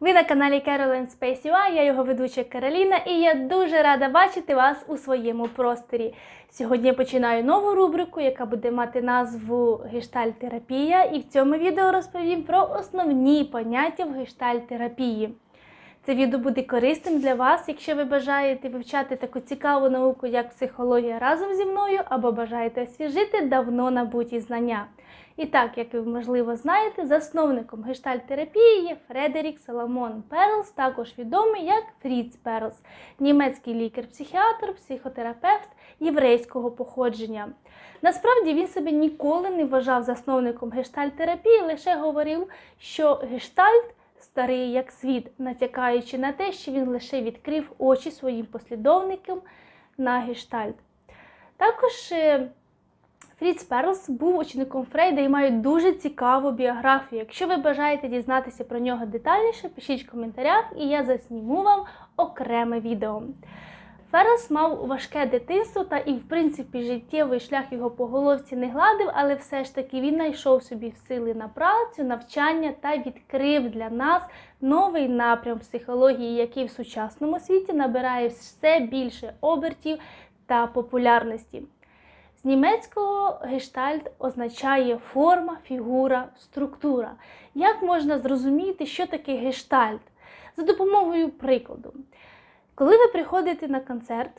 Ви на каналі Caroline Space UI, я його ведуча Кароліна, і я дуже рада бачити вас у своєму просторі. Сьогодні я починаю нову рубрику, яка буде мати назву Гештальтерапія, і в цьому відео розповім про основні поняття в гештальтерапії. Це відео буде корисним для вас, якщо ви бажаєте вивчати таку цікаву науку, як психологія разом зі мною, або бажаєте освіжити давно набуті знання. І так, як ви можливо знаєте, засновником гештальтерапії є Фредерік Соломон Перлс, також відомий як Фріц Перлс, німецький лікар-психіатр, психотерапевт єврейського походження. Насправді він себе ніколи не вважав засновником гештальтерапії, лише говорив, що гештальт старий як світ, натякаючи на те, що він лише відкрив очі своїм послідовникам на гештальт. Також е, Фріц Перлс був учеником Фрейда і має дуже цікаву біографію. Якщо ви бажаєте дізнатися про нього детальніше, пишіть в коментарях, і я засніму вам окреме відео. Феррес мав важке дитинство та і, в принципі, життєвий шлях його по головці не гладив, але все ж таки він знайшов собі сили на працю, навчання та відкрив для нас новий напрям психології, який в сучасному світі набирає все більше обертів та популярності. З німецького гештальт означає форма, фігура, структура. Як можна зрозуміти, що таке гештальт? За допомогою прикладу. Коли ви приходите на концерт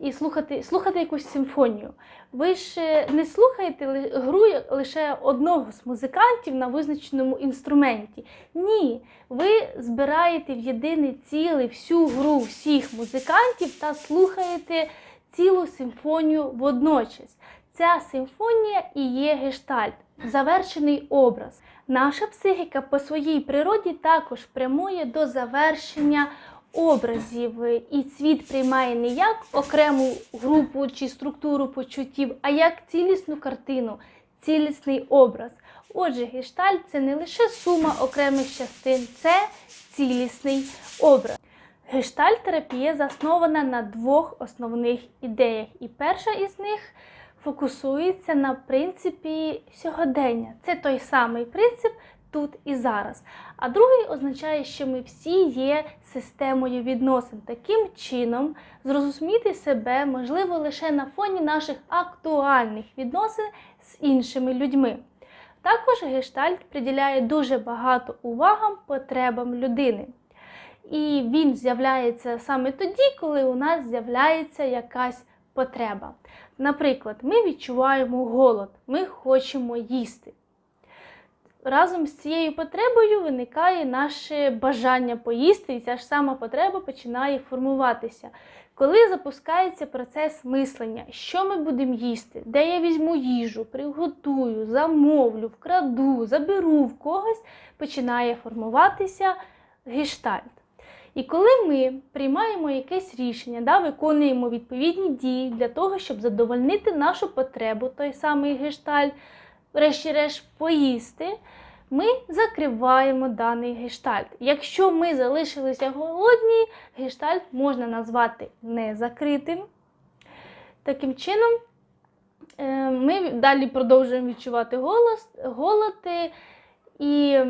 і слухаєте, слухаєте якусь симфонію, ви ж не слухаєте гру лише одного з музикантів на визначеному інструменті. Ні, ви збираєте в єдине ціле всю гру всіх музикантів та слухаєте цілу симфонію водночас. Ця симфонія і є гештальт, завершений образ. Наша психіка по своїй природі також прямує до завершення образів, і світ приймає не як окрему групу чи структуру почуттів, а як цілісну картину, цілісний образ. Отже, гештальт це не лише сума окремих частин, це цілісний образ. Гештальт-терапія заснована на двох основних ідеях, і перша із них фокусується на принципі сьогодення. Це той самий принцип тут і зараз. А другий означає, що ми всі є системою відносин. Таким чином, зрозуміти себе можливо лише на фоні наших актуальних відносин з іншими людьми. Також гештальт приділяє дуже багато уваги потребам людини. І він з'являється саме тоді, коли у нас з'являється якась потреба. Наприклад, ми відчуваємо голод, ми хочемо їсти. Разом з цією потребою виникає наше бажання поїсти, і ця ж сама потреба починає формуватися. Коли запускається процес мислення, що ми будемо їсти, де я візьму їжу, приготую, замовлю, вкраду, заберу в когось, починає формуватися гештальт. І коли ми приймаємо якесь рішення, да, виконуємо відповідні дії для того, щоб задовольнити нашу потребу, той самий гештальт, врешті-решт поїсти, ми закриваємо даний гештальт. Якщо ми залишилися голодні, гештальт можна назвати незакритим. Таким чином, е, ми далі продовжуємо відчувати голос, голод, е, і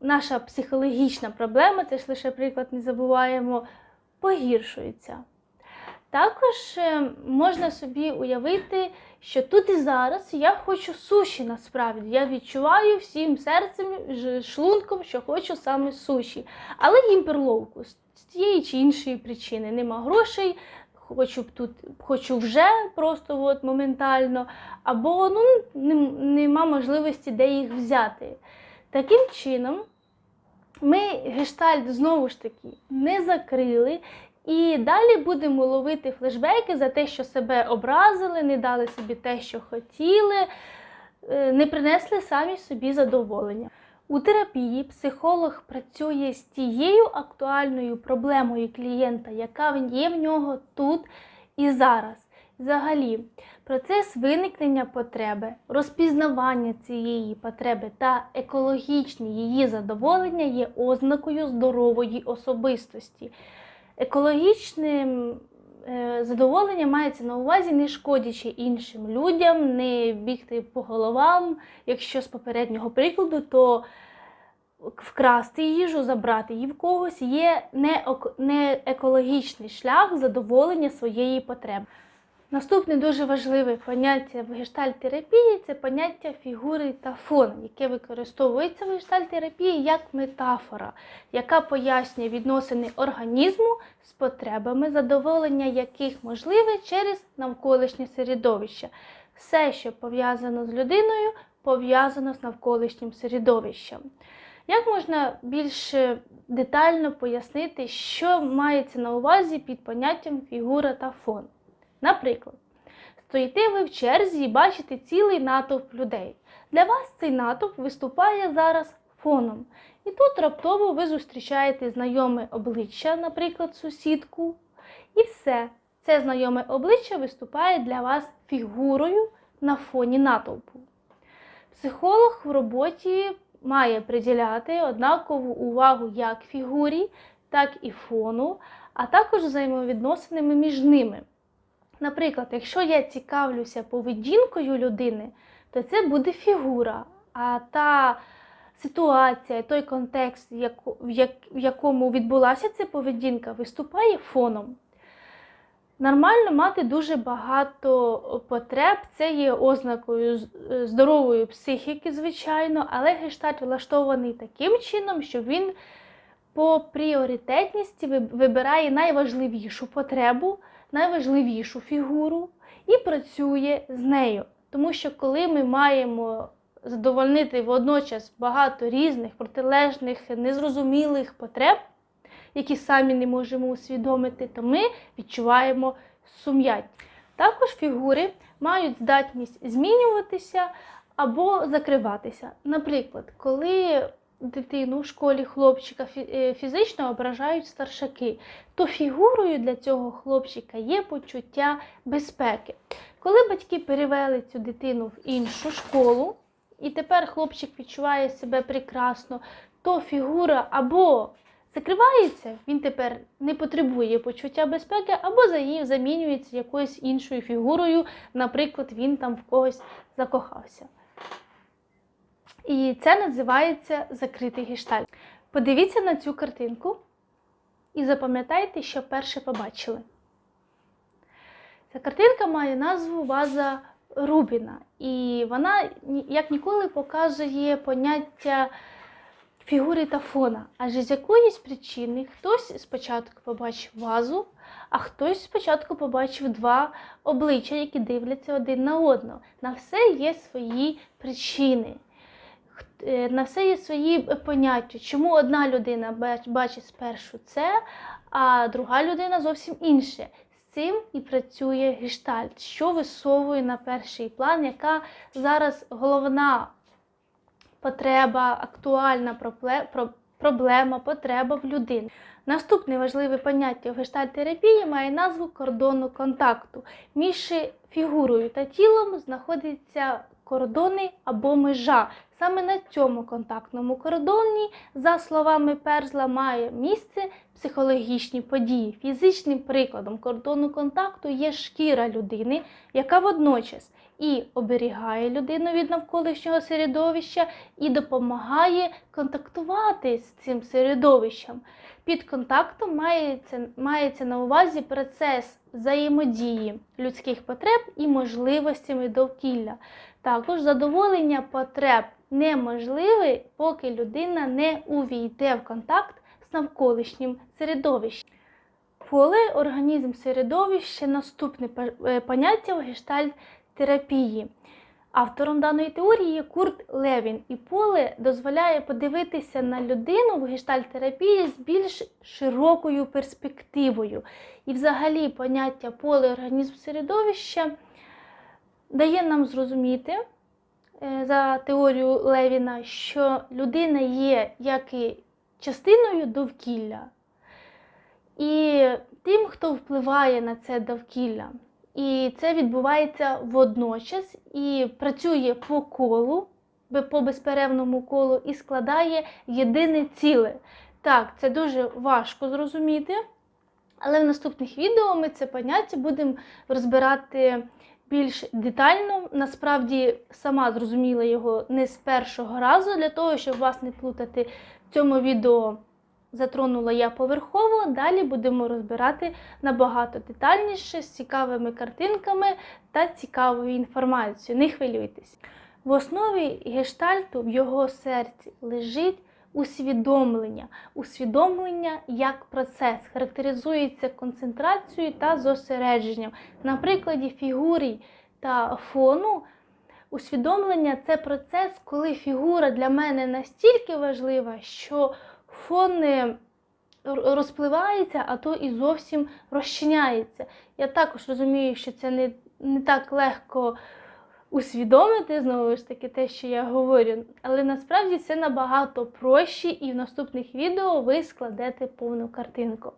наша психологічна проблема, це ж лише приклад, не забуваємо, погіршується. Також е, можна собі уявити, що тут і зараз я хочу суші насправді. Я відчуваю всім серцем, шлунком, що хочу саме суші. Але їм перловку з тієї чи іншої причини. Нема грошей, хочу тут, хочу вже просто от, моментально, або ну, нема можливості, де їх взяти. Таким чином, ми гештальт знову ж таки не закрили. І далі будемо ловити флешбеки за те, що себе образили, не дали собі те, що хотіли, е, не принесли самі собі задоволення. У терапії психолог працює з тією актуальною проблемою клієнта, яка є в нього тут і зараз. Взагалі, процес виникнення потреби, розпізнавання цієї потреби та екологічне її задоволення є ознакою здорової особистості. Екологічним задоволенням задоволення мається на увазі не шкодячи іншим людям, не бігти по головам. Якщо з попереднього прикладу, то вкрасти їжу, забрати її в когось є не екологічний шлях задоволення своєї потреби. Наступне дуже важливе поняття в гештальтерапії це поняття фігури та фон, яке використовується в гештальтерапії як метафора, яка пояснює відносини організму з потребами, задоволення яких можливе через навколишнє середовище. Все, що пов'язано з людиною, пов'язано з навколишнім середовищем. Як можна більш детально пояснити, що мається на увазі під поняттям фігура та фон? Наприклад, стоїте ви в черзі і бачите цілий натовп людей. Для вас цей натовп виступає зараз фоном. І тут раптово ви зустрічаєте знайоме обличчя, наприклад, сусідку. І все. Це знайоме обличчя виступає для вас фігурою на фоні натовпу. Психолог в роботі має приділяти однакову увагу як фігурі, так і фону, а також взаємовідносинами між ними. Наприклад, якщо я цікавлюся поведінкою людини, то це буде фігура, а та ситуація, той контекст, в якому відбулася ця поведінка, виступає фоном. Нормально мати дуже багато потреб, це є ознакою е, здорової психіки, звичайно, але гештальт влаштований таким чином, що він по пріоритетності вибирає найважливішу потребу, найважливішу фігуру і працює з нею. Тому що коли ми маємо задовольнити водночас багато різних протилежних, незрозумілих потреб, які самі не можемо усвідомити, то ми відчуваємо сум'яття. Також фігури мають здатність змінюватися або закриватися. Наприклад, коли дитину в школі хлопчика е, фізично ображають старшаки, то фігурою для цього хлопчика є почуття безпеки. Коли батьки перевели цю дитину в іншу школу, і тепер хлопчик відчуває себе прекрасно, то фігура або закривається, він тепер не потребує почуття безпеки, або замінюється якоюсь іншою фігурою, наприклад, він там в когось закохався. І це називається закритий гештальт. Подивіться на цю картинку і запам'ятайте, що перше побачили. Ця картинка має назву Ваза Рубіна, і вона як ніколи показує поняття фігури та фона. Адже з якоїсь причини хтось спочатку побачив вазу, а хтось спочатку побачив два обличчя, які дивляться один на одного. На все є свої причини. Е, На все є свої поняття, чому одна людина бачить спершу це, а друга людина зовсім інше. З цим і працює гештальт, що висовує на перший план, яка зараз головна потреба, актуальна проблема, потреба в людині. Наступне важливе поняття в гештальтерапії має назву кордону контакту. Між фігурою та тілом знаходяться кордони або межа. Саме на цьому контактному кордоні, за словами Перзла, має місце психологічні події. Фізичним прикладом кордону контакту є шкіра людини, яка водночас і оберігає людину від навколишнього середовища, і допомагає контактувати з цим середовищем. Під контактом мається, мається на увазі процес взаємодії людських потреб і можливостями довкілля. Також задоволення потреб неможливе, поки людина не увійде в контакт з навколишнім середовищем. Поле, організм, середовище наступне е, поняття в гештальт-терапії. Автором даної теорії є Курт Левін, і поле дозволяє подивитися на людину в гештальт-терапії з більш широкою перспективою. І взагалі поняття поле, організм, середовища дає нам зрозуміти е, за теорією Левіна, що людина є як і частиною довкілля, і тим, хто впливає на це довкілля. І це відбувається водночас і працює по колу, по безперервному колу і складає єдине ціле. Так, це дуже важко зрозуміти, але в наступних відео ми це поняття будемо розбирати більш детально. Насправді сама зрозуміла його не з першого разу, для того, щоб вас не плутати в цьому відео. Затронула я поверхово, далі будемо розбирати набагато детальніше, з цікавими картинками та цікавою інформацією. Не хвилюйтесь. В основі гештальту в його серці лежить усвідомлення. Усвідомлення як процес характеризується концентрацією та зосередженням. На прикладі фігури та фону. Усвідомлення це процес, коли фігура для мене настільки важлива, що фон не розпливається, а то і зовсім розчиняється. Я також розумію, що це не, не так легко усвідомити знову ж таки те, що я говорю, але насправді це набагато проще, і в наступних відео ви складете повну картинку.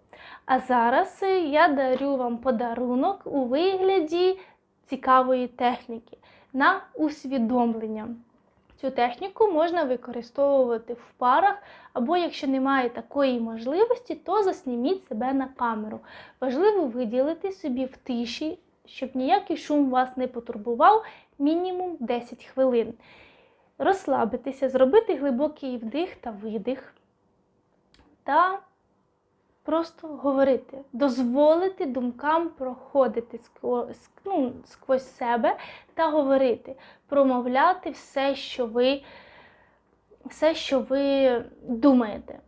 А зараз я дарю вам подарунок у вигляді цікавої техніки на усвідомлення. Цю техніку можна використовувати в парах, або якщо немає такої можливості, то засніміть себе на камеру. Важливо виділити собі в тиші, щоб ніякий шум вас не потурбував, мінімум 10 хвилин. Розслабитися, зробити глибокий вдих та видих. Та просто говорити, дозволити думкам проходити ну, сквозь себе та говорити, промовляти все, що ви, все, що ви думаєте.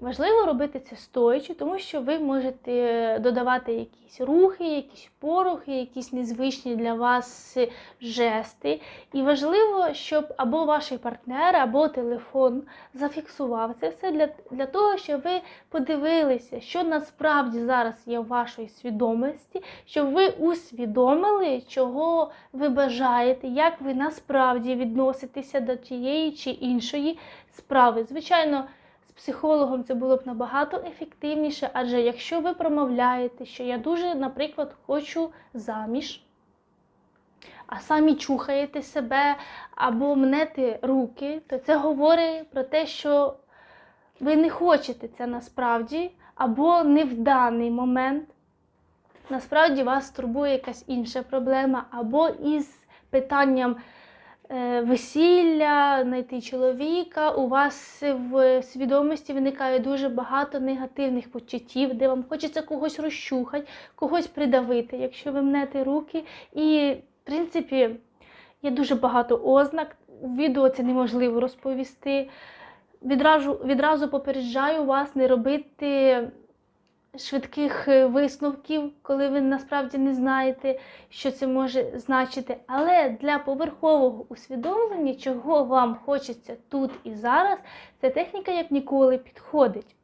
Важливо робити це стоячи, тому що ви можете додавати якісь рухи, якісь порухи, якісь незвичні для вас жести. І важливо, щоб або ваш партнер, або телефон зафіксував це все для, для того, щоб ви подивилися, що насправді зараз є в вашій свідомості, щоб ви усвідомили, чого ви бажаєте, як ви насправді відноситеся до тієї чи іншої справи. Звичайно. Психологом це було б набагато ефективніше, адже якщо ви промовляєте, що я дуже, наприклад, хочу заміж, а самі чухаєте себе або мнете руки, то це говорить про те, що ви не хочете це насправді, або не в даний момент. Насправді вас турбує якась інша проблема, або із питанням весілля, знайти чоловіка, у вас в свідомості виникає дуже багато негативних почуттів, де вам хочеться когось розчухати, когось придавити, якщо ви мнете руки. І, в принципі, є дуже багато ознак. У відео це неможливо розповісти. Відразу, відразу попереджаю вас не робити швидких е, висновків, коли ви насправді не знаєте, що це може значити. Але для поверхового усвідомлення, чого вам хочеться тут і зараз, ця техніка як ніколи підходить.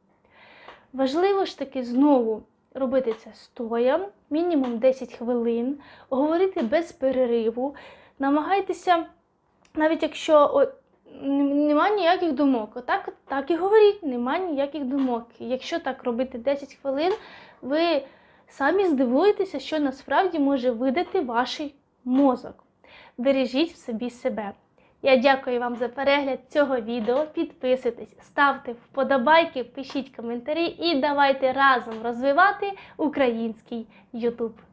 Важливо ж таки знову робити це стоя, мінімум 10 хвилин, говорити без перериву, намагайтеся, навіть якщо нема ніяких думок, отак, так і говоріть, нема ніяких думок. Якщо так робити 10 хвилин, ви самі здивуєтеся, що насправді може видати ваш мозок. Бережіть в собі себе. Я дякую вам за перегляд цього відео. Підписуйтесь, ставте вподобайки, пишіть коментарі і давайте разом розвивати український YouTube.